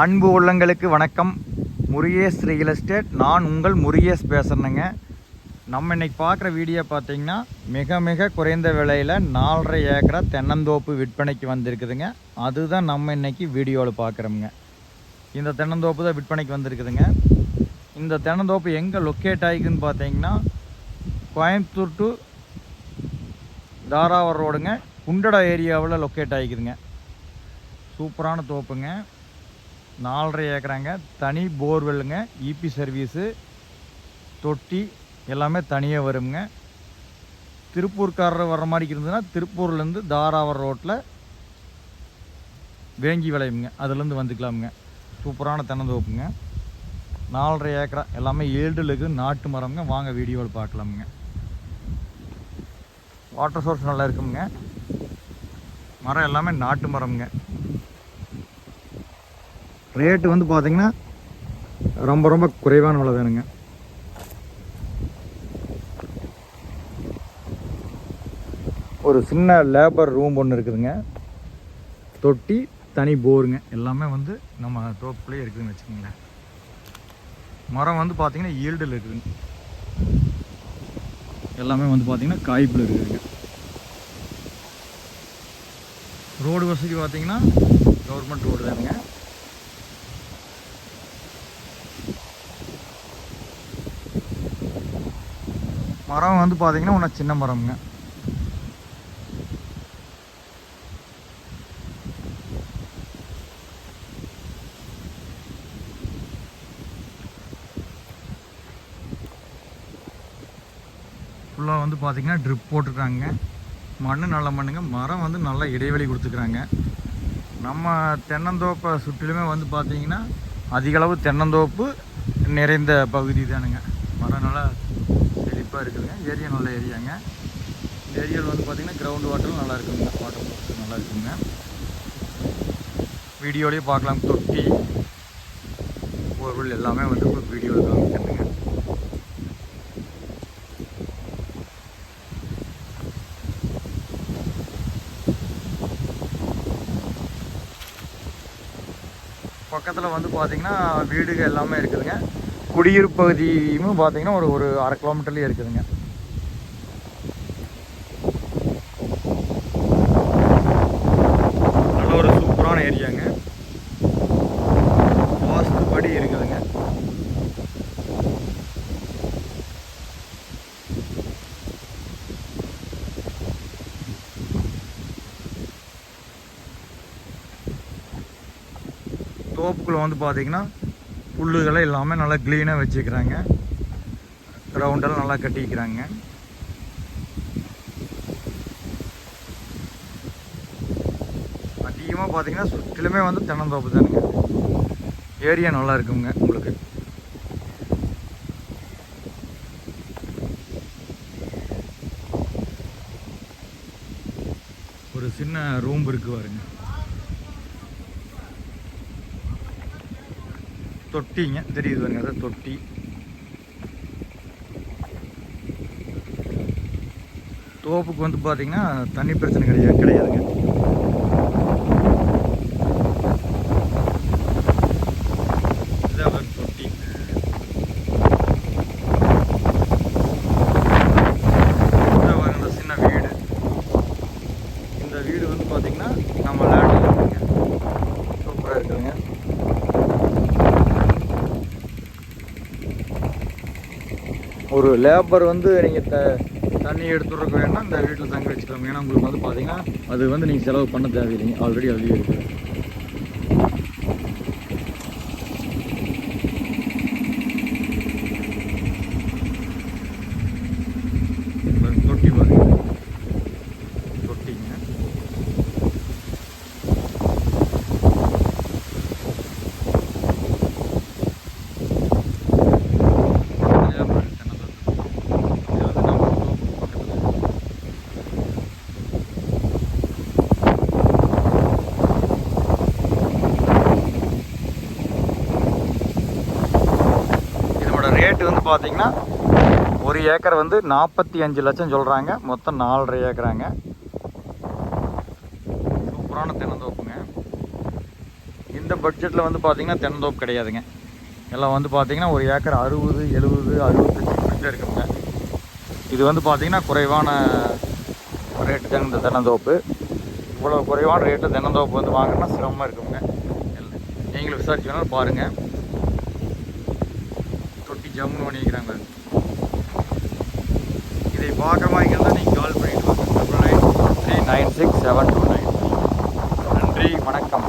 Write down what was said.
அன்பு உள்ளங்களுக்கு வணக்கம். முருகேஷ் ரியல் எஸ்டேட் நான் உங்கள் முருகேஷ் பேசுகிறேங்க நம்ம இன்னைக்கு பார்க்குற வீடியோ பார்த்தீங்கன்னா மிக மிக குறைந்த விலையில் நாலரை ஏக்கரா தென்னந்தோப்பு விற்பனைக்கு வந்திருக்குதுங்க. அதுதான் நம்ம இன்னைக்கு வீடியோவில் பார்க்குறோமுங்க. இந்த தென்னந்தோப்பு தான் விற்பனைக்கு வந்திருக்குதுங்க. இந்த தென்னந்தோப்பு எங்கே லொக்கேட் ஆகிக்குன்னு பார்த்தீங்கன்னா கோயம்புத்தூர் டு தாராவர் ரோடுங்க குண்டடா ஏரியாவில் லொக்கேட் ஆகிக்குதுங்க. சூப்பரான தோப்புங்க. நாலரை ஏக்கராங்க. தனி போர்வெல்லுங்க. இபி சர்வீஸு தொட்டி எல்லாமே தனியாக வருங்க. திருப்பூர்காரர் வர்ற மாதிரி இருந்ததுன்னா திருப்பூர்லேருந்து தாராவரம் ரோட்டில் வேங்கி விளையுங்க. அதுலேருந்து வந்துக்கலாமுங்க. சூப்பரான தென்னந்தோப்புங்க. நாலரை ஏக்கரா எல்லாமே ஏழ்டில் நாட்டு மரம்ங்க. வாங்க வீடியோவில் பார்க்கலாமுங்க. வாட்டர் சோர்ஸ் நல்லா இருக்குங்க மரம் எல்லாமே நாட்டு மரம்ங்க. ரேட்டு வந்து பார்த்தீங்கன்னா ரொம்ப ரொம்ப குறைவான விலை வேணுங்க ஒரு சின்ன லேபர் ரூம் ஒன்று இருக்குதுங்க. தொட்டி தனி போருங்க. எல்லாமே வந்து நம்ம தோப்புலேயே இருக்குதுன்னு வச்சுக்கோங்களேன். மரம் வந்து பார்த்திங்கன்னா ஈல்டில் இருக்குதுங்க. எல்லாமே வந்து பார்த்திங்கன்னா காய்ப்பில் இருக்குதுங்க. ரோடு வசதி பார்த்திங்கன்னா கவர்மெண்ட் ரோடு தானுங்க. மரம் வந்து பார்த்தீங்கன்னா ஒன்றா சின்ன மரம்ங்க. ஃபுல்லாக வந்து பார்த்தீங்கன்னா ட்ரிப் போட்டுருக்காங்க. மண் நல்ல மண்ணுங்க. மரம் வந்து நல்ல இடைவெளி கொடுத்துக்கிறாங்க நம்ம தென்னந்தோப்பை சுற்றிலுமே வந்து பார்த்தீங்கன்னா அதிகளவு தென்னந்தோப்பு நிறைந்த பகுதி தானுங்க. மரம் நல்லா செழிப்பாக இருக்குதுங்க. ஏரியா நல்ல ஏரியாங்க இந்த ஏரியாவில் வந்து பார்த்திங்கன்னா கிரவுண்ட் வாட்டரும் நல்லா இருக்குங்க. வாட்டர் சோர்ஸ் நல்லா இருக்குங்க. வீடியோலேயே பார்க்கலாம். தொட்டி பொருள் எல்லாமே வந்து வீடியோவில் காமிக்கிறதுங்க பக்கத்தில் வந்து பார்த்திங்கன்னா வீடுகள் எல்லாமே இருக்குதுங்க. குடியிருப்பு பகுதியும் பார்த்தீங்கன்னா ஒரு ஒரு அரை கிலோமீட்டர்லேயே இருக்குதுங்க. நல்ல ஒரு சூப்பரான ஏரியாங்க. வாஸ்துபடி இருக்குதுங்க. தோப்புக்குள்ளே வந்து பார்த்தீங்கன்னா புல்லுகளை இல்லாமல் நல்லா க்ளீனாக வச்சுக்கிறாங்க. கிரவுண்டெல்லாம் நல்லா கட்டிக்கிறாங்க. அதிகமாக பார்த்தீங்கன்னா சுற்றிலுமே வந்து தென்னந்தோப்பு தானுங்க. ஏரியா நல்லா இருக்குங்க உங்களுக்கு. ஒரு சின்ன ரூம் இருக்கு பாருங்க. தொட்டிங்க தெரியுது பாருங்க அதான் தொட்டி. தோப்புக்கு வந்து பார்த்தீங்கன்னா தண்ணி பிரச்சனை கிடையாது கிடையாதுங்க இதான் பாருங்க தொட்டி இதான் பாருங்க இந்த சின்ன வீடு இந்த வீடு வந்து பார்த்தீங்கன்னா நம்ம லேண்டில் இருக்குங்க சூப்பராக இருக்குதுங்க ஒரு லேபர் வந்து நீங்கள் த தண்ணி எடுத்துறதுக்கு வேணால் இந்த வீட்டில் தங்க வச்சுக்கலாம். ஏன்னா உங்களுக்கு வந்து பார்த்தீங்கன்னா அது வந்து நீங்கள் செலவு பண்ண தேவையில்லைங்க. ஆல்ரெடி அதுலேயே இருக்குது பாருங்க, தொட்டி பாருங்க தொட்டிங்க பக்கத்துலயே பாருங்க, தென்னந்தோப்பு. இது வந்து நம்ம தோப்பு பக்கத்துல. இதோட ரேட்டு வந்து பார்த்தீங்கன்னா ஒரு ஏக்கர் வந்து நாற்பத்தி அஞ்சு லட்சம் சொல்கிறாங்க மொத்தம் நாலரை ஏக்கராங்க. சூப்பரான தென்னந்தோப்புங்க. இந்த பட்ஜெட்டில் வந்து பார்த்திங்கன்னா தென்னந்தோப்பு கிடையாதுங்க. எல்லாம் வந்து பார்த்திங்கன்னா ஒரு ஏக்கர் அறுபது எழுபது அறுபத்தஞ்சு கிட்ட இருக்குங்க. இது வந்து பார்த்திங்கன்னா குறைவான ரேட்டு தான் இந்த தென்னந்தோப்பு. இவ்வளோ குறைவான ரேட்டில் தென்னந்தோப்பு வந்து வாங்கினா சிரமமாக இருக்குங்க. நீங்களும் விசாரிச்சு வேணாலும் பாருங்கள் தொட்டி ஜம்முன்னு பண்ணிக்கிறாங்க இதை பார்க்கமாக இருந்தால் நீங்கள் கால் பண்ணிட்டு வாங்க. Double nine three nine six seven two nine நன்றி வணக்கம்.